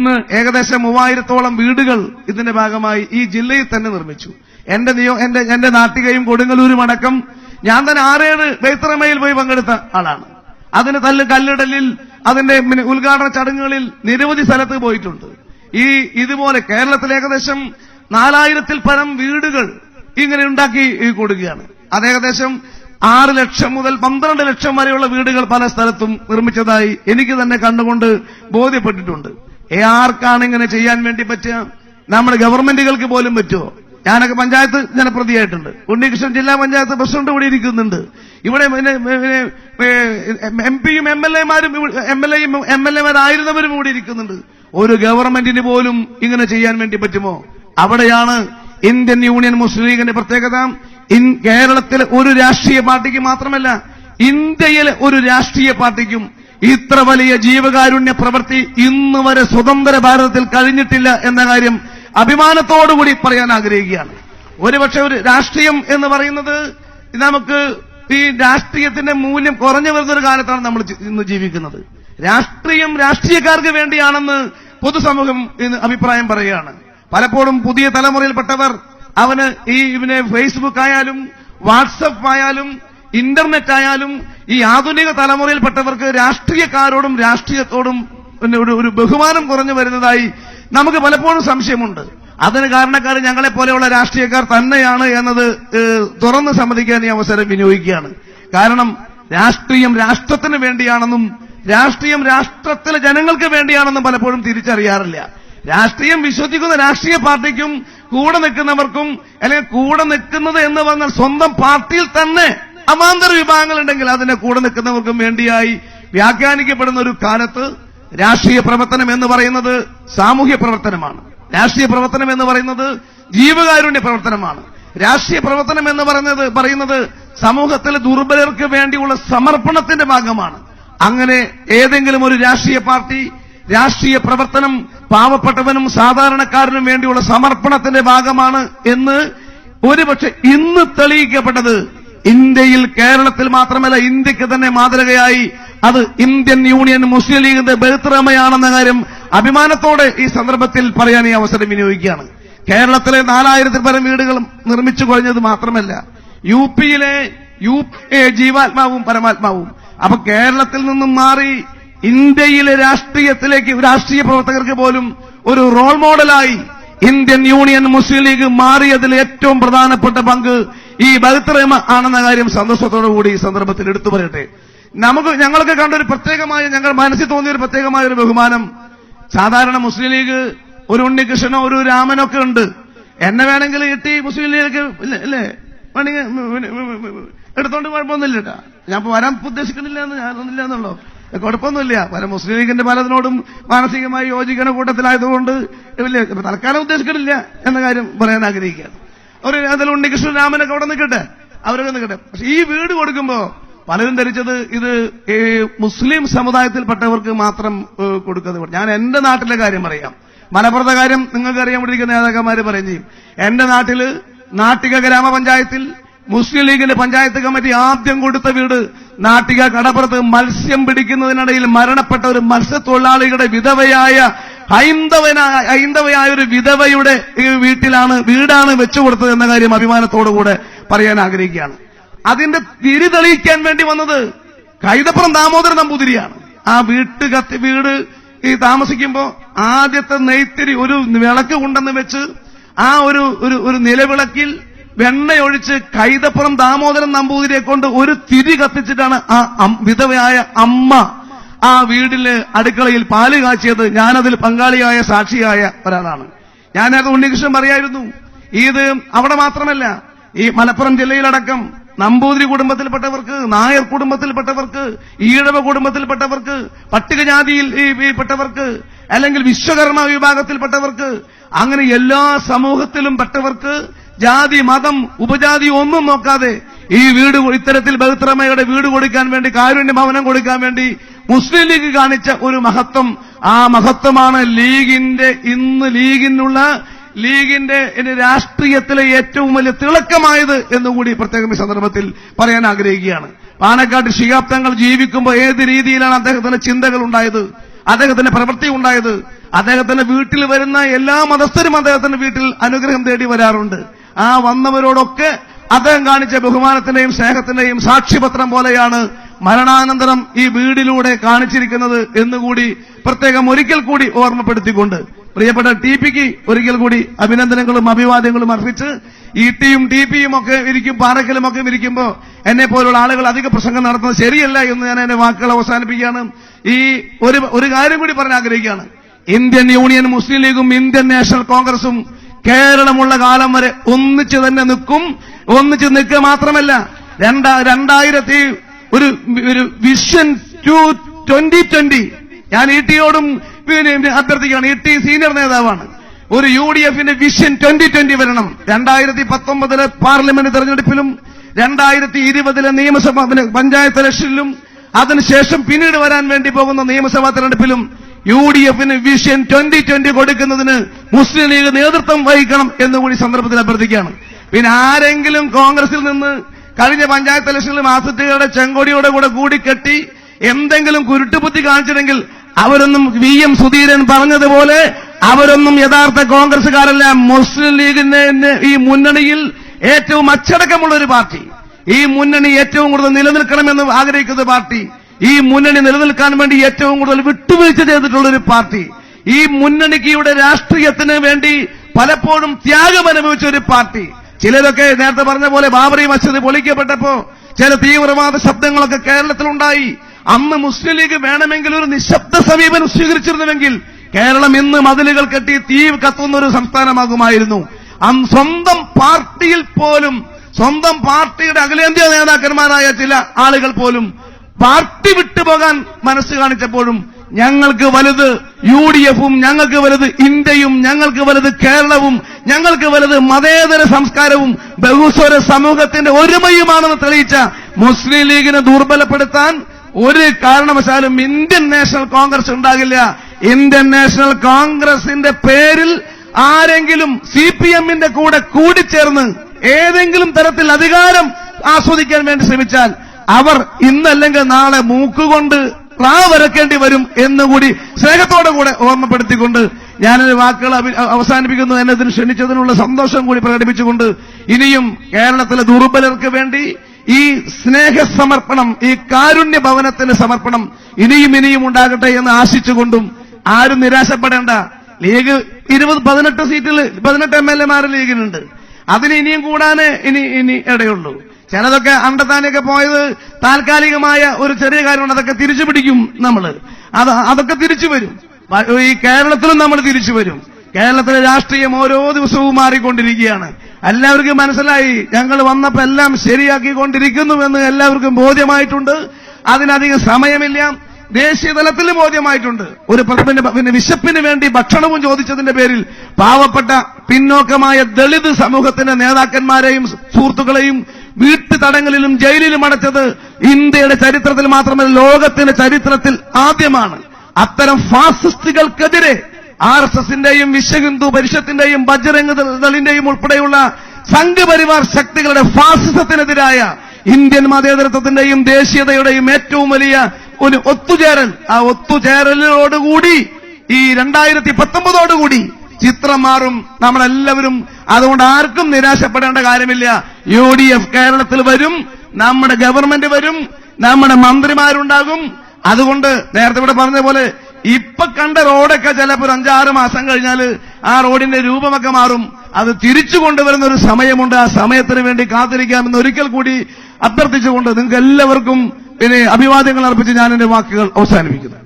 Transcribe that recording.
ഇന്ന് ഏകദേശം മൂവായിരത്തോളം വീടുകൾ ഇതിന്റെ ഭാഗമായി ഈ ജില്ലയിൽ തന്നെ നിർമ്മിച്ചു. എന്റെ നിയോ എന്റെ എന്റെ നാട്ടികയും കൊടുങ്ങല്ലൂരും അടക്കം ഞാൻ തന്നെ ആറേഴ് ബൈത്തറമയിൽ പോയി പങ്കെടുത്ത ആളാണ്. അതിന് തല്ല് കല്ലിടലിൽ അതിന്റെ ഉദ്ഘാടന ചടങ്ങുകളിൽ നിരവധി സ്ഥലത്ത് പോയിട്ടുണ്ട്. ഈ ഇതുപോലെ കേരളത്തിൽ ഏകദേശം നാലായിരത്തിൽ പരം വീടുകൾ ഇങ്ങനെ ഉണ്ടാക്കി കൊടുക്കുകയാണ്. അത് ഏകദേശം ആറ് ലക്ഷം മുതൽ പന്ത്രണ്ട് ലക്ഷം വരെയുള്ള വീടുകൾ പല സ്ഥലത്തും നിർമ്മിച്ചതായി എനിക്ക് തന്നെ കണ്ടുകൊണ്ട് ബോധ്യപ്പെട്ടിട്ടുണ്ട്. ആർക്കാണ് ഇങ്ങനെ ചെയ്യാൻ വേണ്ടി പറ്റുക? നമ്മുടെ ഗവൺമെന്റുകൾക്ക് പോലും പറ്റുമോ? ഞാനൊക്കെ പഞ്ചായത്ത് ജനപ്രതിയായിട്ടുണ്ട്. ഉണ്ണികൃഷ്ണൻ ജില്ലാ പഞ്ചായത്ത് പ്രസിഡന്റ് കൂടി ഇരിക്കുന്നുണ്ട്. ഇവിടെ എം പിയും എം എൽ എമാരും എം എൽ എയും എം എൽ എമാരായിരുന്നവരും കൂടി ഇരിക്കുന്നുണ്ട്. ഒരു ഗവൺമെന്റിന് പോലും ഇങ്ങനെ ചെയ്യാൻ വേണ്ടി പറ്റുമോ? അവിടെയാണ് ഇന്ത്യൻ യൂണിയൻ മുസ്ലിം ലീഗിന്റെ പ്രത്യേകത കേരളത്തിലെ ഒരു രാഷ്ട്രീയ പാർട്ടിക്ക് മാത്രമല്ല ഇന്ത്യയിലെ ഒരു രാഷ്ട്രീയ പാർട്ടിക്കും ഇത്ര വലിയ ജീവകാരുണ്യ പ്രവൃത്തി ഇന്ന് വരെ സ്വതന്ത്ര ഭാരതത്തിൽ കഴിഞ്ഞിട്ടില്ല എന്ന കാര്യം അഭിമാനത്തോടുകൂടി പറയാൻ ആഗ്രഹിക്കുകയാണ്. ഒരുപക്ഷെ ഒരു രാഷ്ട്രീയം എന്ന് പറയുന്നത് നമുക്ക് ഈ രാഷ്ട്രീയത്തിന്റെ മൂല്യം കുറഞ്ഞു വരുന്നൊരു കാലത്താണ് നമ്മൾ ഇന്ന് ജീവിക്കുന്നത്. രാഷ്ട്രീയം രാഷ്ട്രീയക്കാർക്ക് വേണ്ടിയാണെന്ന് പൊതുസമൂഹം ഇന്ന് അഭിപ്രായം പറയുകയാണ്. പലപ്പോഴും പുതിയ തലമുറയിൽപ്പെട്ടവർ അവന് ഈ ഇവനെ ഫേസ്ബുക്ക് ആയാലും വാട്സപ്പ് ആയാലും ഇന്റർനെറ്റ് ആയാലും ഈ ആധുനിക തലമുറയിൽപ്പെട്ടവർക്ക് രാഷ്ട്രീയക്കാരോടും രാഷ്ട്രീയത്തോടും പിന്നെ ഒരു ഒരു ബഹുമാനം കുറഞ്ഞു വരുന്നതായി നമുക്ക് പലപ്പോഴും സംശയമുണ്ട്. അതിന് കാരണക്കാർ ഞങ്ങളെ പോലെയുള്ള രാഷ്ട്രീയക്കാർ തന്നെയാണ് എന്നത് തുറന്ന് സമ്മതിക്കാൻ ഈ അവസരം വിനിയോഗിക്കുകയാണ്. കാരണം രാഷ്ട്രീയം രാഷ്ട്രത്തിന് വേണ്ടിയാണെന്നും രാഷ്ട്രീയം രാഷ്ട്രത്തിലെ ജനങ്ങൾക്ക് വേണ്ടിയാണെന്നും പലപ്പോഴും തിരിച്ചറിയാറില്ല. രാഷ്ട്രീയം വിശ്വസിക്കുന്ന രാഷ്ട്രീയ പാർട്ടിക്കും കൂടെ നിൽക്കുന്നവർക്കും അല്ലെങ്കിൽ കൂടെ നിൽക്കുന്നത് എന്ന് പറഞ്ഞാൽ സ്വന്തം പാർട്ടിയിൽ തന്നെ അമാന്തര വിഭാഗങ്ങളുണ്ടെങ്കിൽ അതിനെ കൂടെ നിൽക്കുന്നവർക്കും വേണ്ടിയായി വ്യാഖ്യാനിക്കപ്പെടുന്ന ഒരു കാലത്ത് രാഷ്ട്രീയ പ്രവർത്തനം എന്ന് പറയുന്നത് സാമൂഹ്യ പ്രവർത്തനമാണ്. രാഷ്ട്രീയ പ്രവർത്തനം എന്ന് പറയുന്നത് ജീവകാരുണ്യ പ്രവർത്തനമാണ്. രാഷ്ട്രീയ പ്രവർത്തനം എന്ന് പറയുന്നത് പറയുന്നത് സമൂഹത്തിലെ ദുർബലർക്ക് വേണ്ടിയുള്ള സമർപ്പണത്തിന്റെ ഭാഗമാണ്. അങ്ങനെ ഏതെങ്കിലും ഒരു രാഷ്ട്രീയ പാർട്ടി രാഷ്ട്രീയ പ്രവർത്തനം പാവപ്പെട്ടവനും സാധാരണക്കാരനും വേണ്ടിയുള്ള സമർപ്പണത്തിന്റെ ഭാഗമാണ് എന്ന് ഒരുപക്ഷെ ഇന്ന് തെളിയിക്കപ്പെട്ടത് ഇന്ത്യയിൽ കേരളത്തിൽ മാത്രമല്ല ഇന്ത്യയ്ക്ക് തന്നെ മാതൃകയായി അത് ഇന്ത്യൻ യൂണിയൻ മുസ്ലിം ലീഗിന്റെ ബഹുത്തരമയാണെന്ന കാര്യം അഭിമാനത്തോടെ ഈ സന്ദർഭത്തിൽ പറയാൻ ഈ അവസരം വിനിയോഗിക്കുകയാണ്. കേരളത്തിലെ നാലായിരത്തിൽ പരം വീടുകൾ നിർമ്മിച്ചു കഴിഞ്ഞത് മാത്രമല്ല. യു പിയിലെ യു ജീവാത്മാവും പരമാത്മാവും. അപ്പൊ കേരളത്തിൽ നിന്നും മാറി ഇന്ത്യയിലെ രാഷ്ട്രീയത്തിലേക്ക് രാഷ്ട്രീയ പ്രവർത്തകർക്ക് പോലും ഒരു റോൾ മോഡലായി ഇന്ത്യൻ യൂണിയൻ മുസ്ലിം ലീഗ് മാറിയതിൽ ഏറ്റവും പ്രധാനപ്പെട്ട പങ്ക് ഈ ബഹുത്തറമ ആണെന്ന കാര്യം സന്തോഷത്തോടു കൂടി ഈ സന്ദർഭത്തിൽ എടുത്തു പറയട്ടെ. നമുക്ക് ഞങ്ങൾക്ക് കണ്ട ഒരു പ്രത്യേകമായ ഞങ്ങൾ മനസ്സിൽ തോന്നിയ ഒരു പ്രത്യേകമായ ഒരു ബഹുമാനം. സാധാരണ മുസ്ലിം ലീഗ് ഒരു ഉണ്ണികൃഷ്ണനോ ഒരു രാമനൊക്കെ ഉണ്ട്. എന്നെ വേണമെങ്കിൽ കിട്ടി മുസ്ലിം ലീഗ് അല്ലേ എടുത്തോണ്ട് കുഴപ്പമൊന്നുമില്ല കേട്ടാ. ഞാൻ വരാൻ ഉദ്ദേശിക്കുന്നില്ല എന്ന് ഞാനൊന്നില്ല എന്നുള്ളൂ. കുഴപ്പമൊന്നുമില്ല. പല മുസ്ലിം ലീഗിന്റെ പലതിനോടും മാനസികമായി യോജിക്കണ കൂട്ടത്തിലായതുകൊണ്ട് ഇല്ല തൽക്കാലം ഉദ്ദേശിക്കുന്നില്ല എന്ന കാര്യം പറയാൻ ആഗ്രഹിക്കുകയാണ്. ഒരു അതിൽ ഉണ്ണികൃഷ്ണൻ രാമനൊക്കെ അവിടെ നിൽക്കട്ടെ. അവരൊക്കെ നിൽക്കട്ടെ. പക്ഷെ ഈ വീട് കൊടുക്കുമ്പോ പലരും ധരിച്ചത് ഇത് ഈ മുസ്ലിം സമുദായത്തിൽപ്പെട്ടവർക്ക് മാത്രം കൊടുക്കുന്നത് ഞാൻ എന്റെ നാട്ടിലെ കാര്യം പറയാം. മലപ്പുറത്തെ കാര്യം നിങ്ങൾക്ക് അറിയാൻ വേണ്ടിയിരിക്കുന്ന നേതാക്കന്മാര് പറയും. ചെയ്യും. എന്റെ നാട്ടിൽ നാട്ടിക ഗ്രാമപഞ്ചായത്തിൽ മുസ്ലിം ലീഗിന്റെ പഞ്ചായത്ത് കമ്മിറ്റി ആദ്യം കൊടുത്ത വീട് നാട്ടിക കടപ്പുറത്ത് മത്സ്യം പിടിക്കുന്നതിനിടയിൽ മരണപ്പെട്ട ഒരു മത്സ്യത്തൊഴിലാളികളുടെ വിധവയായ ഹൈന്ദവനായ ഹൈന്ദവയായ ഒരു വിധവയുടെ വീട്ടിലാണ് വീടാണ് വെച്ചു കൊടുത്തത് എന്ന കാര്യം അഭിമാനത്തോടുകൂടെ പറയാൻ ആഗ്രഹിക്കുകയാണ്. അതിന്റെ തിരി തെളിയിക്കാൻ വേണ്ടി വന്നത് കൈതപ്പുറം ദാമോദരൻ നമ്പൂതിരിയാണ്. ആ വീട്ട് കത്തി വീട് ഈ താമസിക്കുമ്പോ ആദ്യത്തെ നെയ്ത്തിരി ഒരു വിളക്ക് കൊണ്ടെന്ന് വെച്ച് ആ ഒരു ഒരു നിലവിളക്കിൽ വെണ്ണയൊഴിച്ച് കൈതപ്പുറം ദാമോദരൻ നമ്പൂതിരിയെ കൊണ്ട് ഒരു തിരി കത്തിച്ചിട്ടാണ് ആ വിധവയായ അമ്മ ആ വീടിൽ അടുക്കളയിൽ പാൽ കാച്ചിയത് ഞാനതിൽ പങ്കാളിയായ സാക്ഷിയായ ഒരാളാണ്. ഞാനത് ഉണ്ണികൃഷ്ണൻ പറയായിരുന്നു. ഇത് അവിടെ മാത്രമല്ല ഈ മലപ്പുറം ജില്ലയിലടക്കം നമ്പൂതിരി കുടുംബത്തിൽപ്പെട്ടവർക്ക് നായർ കുടുംബത്തിൽപ്പെട്ടവർക്ക് ഈഴവ കുടുംബത്തിൽപ്പെട്ടവർക്ക് പട്ടികജാതിയിൽ പെട്ടവർക്ക് അല്ലെങ്കിൽ വിശ്വകർമ്മ വിഭാഗത്തിൽപ്പെട്ടവർക്ക് അങ്ങനെ എല്ലാ സമൂഹത്തിലും പെട്ടവർക്ക് ജാതി മതം ഉപജാതി ഒന്നും നോക്കാതെ ഈ വീട് ഇത്തരത്തിൽ ബഹുത്രമയുടെ വീട് കൊടുക്കാൻ വേണ്ടി കാരുണ്യ ഭവനം കൊടുക്കാൻ വേണ്ടി മുസ്ലിം ലീഗ് കാണിച്ച ഒരു മഹത്വം. ആ മഹത്വമാണ് ലീഗിന്റെ ഇന്ന് ലീഗിനുള്ള ലീഗിന്റെ രാഷ്ട്രീയത്തിലെ ഏറ്റവും വലിയ തിളക്കമായത് എന്നുകൂടി പ്രത്യേകം ഈ സന്ദർഭത്തിൽ പറയാൻ ആഗ്രഹിക്കുകയാണ്. പാണക്കാട് ശിഹാബ് തങ്ങൾ ജീവിക്കുമ്പോൾ ഏത് രീതിയിലാണ് അദ്ദേഹത്തിന്റെ ചിന്തകൾ ഉണ്ടായത് അദ്ദേഹത്തിന്റെ പ്രവൃത്തി ഉണ്ടായത്? അദ്ദേഹത്തിന്റെ വീട്ടിൽ വരുന്ന എല്ലാ മതസ്ഥരും അദ്ദേഹത്തിന്റെ വീട്ടിൽ അനുഗ്രഹം തേടി വരാറുണ്ട്. ആ വന്നവരോടൊക്കെ അദ്ദേഹം കാണിച്ച ബഹുമാനത്തിന്റെയും സ്നേഹത്തിന്റെയും സാക്ഷിപത്രം പോലെയാണ് മരണാനന്തരം ഈ വീടിലൂടെ കാണിച്ചിരിക്കുന്നത് എന്നുകൂടി പ്രത്യേകം ഒരിക്കൽ കൂടി ഓർമ്മപ്പെടുത്തിക്കൊണ്ട് പ്രിയപ്പെട്ട ടി പിക്ക് ഒരിക്കൽ കൂടി അഭിനന്ദനങ്ങളും അഭിവാദ്യങ്ങളും അർപ്പിച്ച് ഇ ടിയും ടി പിയും ഒക്കെ ഇരിക്കും പാറക്കലും ഒക്കെ ഇരിക്കുമ്പോൾ എന്നെ പോലുള്ള ആളുകൾ അധിക പ്രസംഗം നടത്തുന്നത് ശരിയല്ല എന്ന് ഞാൻ എന്റെ വാക്കുകൾ അവസാനിപ്പിക്കുകയാണ്. ഈ ഒരു ഒരു കാര്യം കൂടി പറയാൻ ആഗ്രഹിക്കുകയാണ്. ഇന്ത്യൻ യൂണിയൻ മുസ്ലിം ലീഗും ഇന്ത്യൻ നാഷണൽ കോൺഗ്രസും കേരളമുള്ള കാലം വരെ ഒന്നിച്ചു തന്നെ നിൽക്കും. ഒന്നിച്ചു നിൽക്കുക മാത്രമല്ല രണ്ടാ രണ്ടായിരത്തി ഒരു ഒരു വിഷൻ ടു ട്വന്റി ട്വന്റി ഞാൻ ഇ ടിയോടും അഭ്യർത്ഥിക്കുകയാണ് ഇ ടി സീനിയർ നേതാവാണ്. ഒരു യു ഡി എഫിന്റെ വിഷൻ ട്വന്റി ട്വന്റി വരണം. രണ്ടായിരത്തി പത്തൊമ്പതിലെ പാർലമെന്റ് തെരഞ്ഞെടുപ്പിലും രണ്ടായിരത്തി ഇരുപതിലെ നിയമസഭ പഞ്ചായത്ത് ഇലക്ഷനിലും അതിനുശേഷം പിന്നീട് വരാൻ വേണ്ടി പോകുന്ന നിയമസഭാ തെരഞ്ഞെടുപ്പിലും യു ഡി എഫിന് വിഷൻ ട്വന്റി ട്വന്റി കൊടുക്കുന്നതിന് മുസ്ലിം ലീഗ് നേതൃത്വം വഹിക്കണം എന്നുകൂടി സന്ദർഭത്തിൽ അഭ്യർത്ഥിക്കുകയാണ്. പിന്നെ ആരെങ്കിലും കോൺഗ്രസിൽ നിന്ന് കഴിഞ്ഞ പഞ്ചായത്ത് ഇലക്ഷനിൽ മാസത്തികളുടെ ചെങ്കൊടിയോടെ കൂടെ കൂടിക്കെട്ടി എന്തെങ്കിലും കുരുട്ടുപുത്തി കാണിച്ചിരുന്നെങ്കിൽ അവരൊന്നും വി എം സുധീരൻ പറഞ്ഞതുപോലെ അവരൊന്നും യഥാർത്ഥ കോൺഗ്രസുകാരല്ല മുസ്ലിം ലീഗിന്റെ ഈ മുന്നണിയിൽ ഏറ്റവും അച്ചടക്കമുള്ള ഒരു പാർട്ടി. ഈ മുന്നണി ഏറ്റവും കൂടുതൽ നിലനിൽക്കണമെന്ന് ആഗ്രഹിക്കുന്ന പാർട്ടി. ഈ മുന്നണി നിലനിൽക്കാൻ വേണ്ടി ഏറ്റവും കൂടുതൽ വിട്ടുവീഴ്ച ചെയ്തിട്ടുള്ള ഒരു പാർട്ടി. ഈ മുന്നണിക്ക് ഇവിടെ രാഷ്ട്രീയത്തിന് വേണ്ടി പലപ്പോഴും ത്യാഗം അനുഭവിച്ച ഒരു പാർട്ടി. ചിലരൊക്കെ നേരത്തെ പറഞ്ഞ പോലെ ബാബറി മസ്ജിദ് പൊളിക്കപ്പെട്ടപ്പോ ചില തീവ്രവാദ ശബ്ദങ്ങളൊക്കെ കേരളത്തിലുണ്ടായി. അന്ന് മുസ്ലിം ലീഗ് വേണമെങ്കിൽ ഒരു നിശബ്ദ സമീപനം സ്വീകരിച്ചിരുന്നുവെങ്കിൽ കേരളം ഇന്ന് മതിലുകൾ കെട്ടി തീ കത്തുന്ന ഒരു സംസ്ഥാനമാകുമായിരുന്നു. അന്ന് സ്വന്തം പാർട്ടിയിൽ പോലും സ്വന്തം പാർട്ടിയുടെ അഖിലേന്ത്യാ നേതാക്കന്മാരായ ചില ആളുകൾ പോലും പാർട്ടി വിട്ടുപോകാൻ മനസ്സ് കാണിച്ചപ്പോഴും ഞങ്ങൾക്ക് വലുത് യു ഡി എഫും ഞങ്ങൾക്ക് വലുത് ഇന്ത്യയും ഞങ്ങൾക്ക് വലുത് കേരളവും ഞങ്ങൾക്ക് വലുത് മതേതര സംസ്കാരവും ബഹുസ്വര സമൂഹത്തിന്റെ ഒരുമയുമാണെന്ന് തെളിയിച്ച മുസ്ലിം ലീഗിനെ ദുർബലപ്പെടുത്താൻ ഒരു കാരണവശാലും ഇന്ത്യൻ നാഷണൽ കോൺഗ്രസ് ഉണ്ടാകില്ല. ഇന്ത്യൻ നാഷണൽ കോൺഗ്രസിന്റെ പേരിൽ ആരെങ്കിലും സി പി എമ്മിന്റെ കൂടെ കൂടിച്ചേർന്ന് ഏതെങ്കിലും തരത്തിൽ അധികാരം ആസ്വദിക്കാൻ വേണ്ടി ശ്രമിച്ചാൽ അവർ ഇന്നല്ലെങ്കിൽ നാളെ മൂക്കുകൊണ്ട് റാ വരക്കേണ്ടി വരും എന്നുകൂടി സ്നേഹത്തോടെ കൂടെ ഓർമ്മപ്പെടുത്തിക്കൊണ്ട് ഞാനൊരു വാക്കുകൾ അവസാനിപ്പിക്കുന്നു. എന്നതിന് ക്ഷണിച്ചതിനുള്ള സന്തോഷം കൂടി പ്രകടിപ്പിച്ചുകൊണ്ട് ഇനിയും കേരളത്തിലെ ദുർബലർക്ക് വേണ്ടി ഈ സ്നേഹസമർപ്പണം ഈ കാരുണ്യ ഭവനത്തിന് സമർപ്പണം ഇനിയും ഇനിയും ഉണ്ടാകട്ടെ എന്ന് ആശിച്ചുകൊണ്ടും ആരും നിരാശപ്പെടേണ്ട. ലീഗ് ഇരുപത് പതിനെട്ട് സീറ്റിൽ പതിനെട്ട് എം എൽ എമാർ ലീഗിനുണ്ട്. അതിന് ഇനിയും കൂടാനേ ഇനി ഇനി ഇടയുള്ളൂ. ചിലതൊക്കെ അണ്ടത്താനൊക്കെ പോയത് താൽക്കാലികമായ ഒരു ചെറിയ കാര്യമാണ്. അതൊക്കെ തിരിച്ചു പിടിക്കും നമ്മൾ അത് അതൊക്കെ തിരിച്ചു വരും. ഈ കേരളത്തിലും നമ്മൾ തിരിച്ചു വരും. കേരളത്തിലെ രാഷ്ട്രീയം ഓരോ ദിവസവും മാറിക്കൊണ്ടിരിക്കുകയാണ്. എല്ലാവർക്കും മനസ്സിലായി. ഞങ്ങൾ വന്നപ്പോ എല്ലാം ശരിയാക്കിക്കൊണ്ടിരിക്കുന്നുവെന്ന് എല്ലാവർക്കും ബോധ്യമായിട്ടുണ്ട്. അതിനധികം സമയമില്ല. ദേശീയ തലത്തിലും ബോധ്യമായിട്ടുണ്ട്. ഒരു പ്രതിപിന്റെ പിന്നെ വിശപ്പിന് വേണ്ടി ഭക്ഷണവും ചോദിച്ചതിന്റെ പേരിൽ പാവപ്പെട്ട പിന്നോക്കമായ ദളിത് സമൂഹത്തിന്റെ നേതാക്കന്മാരെയും സുഹൃത്തുക്കളെയും വീട്ടുതടങ്ങളിലും ജയിലിലും അടച്ചത് ഇന്ത്യയുടെ ചരിത്രത്തിൽ മാത്രമല്ല ലോകത്തിന്റെ ചരിത്രത്തിൽ ആദ്യമാണ്. അത്തരം ഫാസിസ്റ്റുകൾക്കെതിരെ ആർ എസ് എസിന്റെയും വിശ്വഹിന്ദു പരിഷത്തിന്റെയും ബജ്രംഗ് ദളിന്റെയും ഉൾപ്പെടെയുള്ള സംഘപരിവാർ ശക്തികളുടെ ഫാസിസത്തിനെതിരായ ഇന്ത്യൻ മതേതരത്വത്തിന്റെയും ദേശീയതയുടെയും ഏറ്റവും വലിയ ഒരു ഒത്തുചേരൽ. ആ ഒത്തുചേരലിനോടുകൂടി ഈ രണ്ടായിരത്തി പത്തൊമ്പതോടുകൂടി ചിത്രം മാറും. നമ്മളെല്ലാവരും അതുകൊണ്ട് ആർക്കും നിരാശപ്പെടേണ്ട കാര്യമില്ല. യു ഡി എഫ് കേരളത്തിൽ വരും നമ്മുടെ ഗവൺമെന്റ് വരും നമ്മുടെ മന്ത്രിമാരുണ്ടാകും. അതുകൊണ്ട് നേരത്തെ ഇവിടെ പറഞ്ഞ പോലെ ഇപ്പൊ കണ്ട റോഡൊക്കെ ചിലപ്പോൾ അഞ്ചാറ് മാസം കഴിഞ്ഞാൽ ആ റോഡിന്റെ രൂപമൊക്കെ മാറും. അത് തിരിച്ചു കൊണ്ടുവരുന്ന ഒരു സമയമുണ്ട്. ആ സമയത്തിന് വേണ്ടി കാത്തിരിക്കാമെന്ന് ഒരിക്കൽ കൂടി അഭ്യർത്ഥിച്ചുകൊണ്ട് നിങ്ങൾക്ക് എല്ലാവർക്കും പിന്നെ അഭിവാദ്യങ്ങൾ അർപ്പിച്ച് ഞാൻ എന്റെ വാക്കുകൾ അവസാനിപ്പിക്കുന്നു.